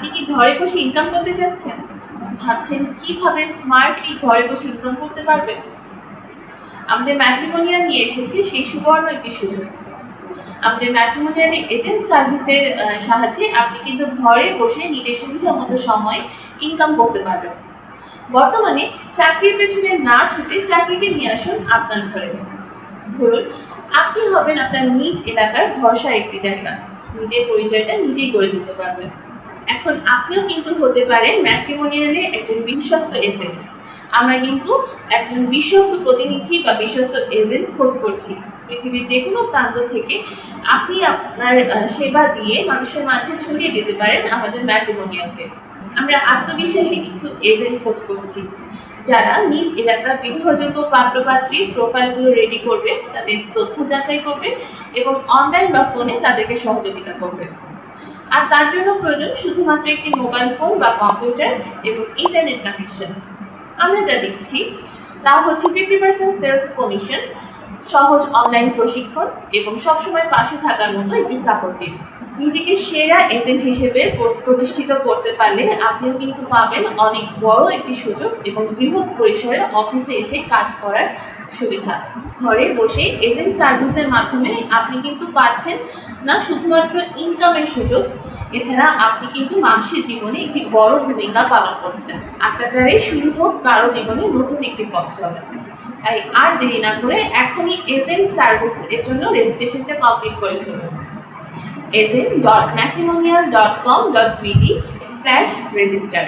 আপনি কি ঘরে বসে ইনকাম করতে যাচ্ছেন ভাবছেন কীভাবে স্মার্টলি ঘরে বসে ইনকাম করতে পারবেন? আমাদের ম্যাট্রিমোনিয়াল নিয়ে এসেছি সেই সুবর্ণ একটি সুযোগ। আমাদের ম্যাট্রিমোনিয়াল এজেন্ট সার্ভিসের সাহায্যে আপনি কিন্তু ঘরে বসে নিজের সুবিধা মতো সময় ইনকাম করতে পারবেন। বর্তমানে চাকরির পেছনে না ছুটে চাকরিকে নিয়ে আসুন আপনার ঘরে। ধরুন, আপনি হবেন আপনার নিজ এলাকার ভরসা একটি জায়গা। নিজের পরিচয়টা নিজেই গড়ে তুলতে পারবেন। এখন আপনিও কিন্তু হতে পারেন ম্যাট্রিমোনিয়ালে একজন বিশ্বস্ত এজেন্ট আমরা কিন্তু একজন বিশ্বস্ত প্রতিনিধি বা বিশ্বস্ত এজেন্ট খোঁজ করছি। পৃথিবীর যে কোনো প্রান্ত থেকে আপনি আপনার সেবা দিয়ে মানুষের মাঝে ছড়িয়ে দিতে পারেন আমাদের ম্যাট্রিমোনিয়ালকে আমরা আত্মবিশ্বাসী কিছু এজেন্ট খোঁজ করছি, যারা নিজ এলাকার বিবাহযোগ্য পাত্রপাত্রীর প্রোফাইলগুলো রেডি করবে, তাদের তথ্য যাচাই করবে এবং অনলাইন বা ফোনে তাদেরকে সহযোগিতা করবে। আর তার জন্য প্রয়োজন শুধুমাত্র একটি মোবাইল ফোন বা কম্পিউটার এবং ইন্টারনেট কানেকশন আমরা যা দেখছি তা হচ্ছে ফিফটি পার্সেন্ট সেলস কমিশন সহজ অনলাইন প্রশিক্ষণ এবং সবসময় পাশে থাকার মতো একটি সাপোর্ট নিজেকে সেরা এজেন্ট হিসেবে প্রতিষ্ঠিত করতে পারলে আপনিও কিন্তু পাবেন অনেক বড় একটি সুযোগ এবং বৃহৎ পরিসরে অফিসে এসে কাজ করার সুবিধা। ঘরে বসে এজেন্ট সার্ভিসের মাধ্যমে আপনি কিন্তু পাচ্ছেন না শুধুমাত্র ইনকামের সুযোগ এছাড়া আপনি কিন্তু মানুষের জীবনে একটি বড় ভূমিকা পালন করছেন। আপনার দ্বারাই শুরু হোক, কারও জীবনে নতুন একটি পথ চলে। তাই আর দেরি না করে এখনই এজেন্ট সার্ভিস এর জন্য রেজিস্ট্রেশনটা কমপ্লিট করে ফেলুন। Agent dot matrimonial dot com dot BD slash register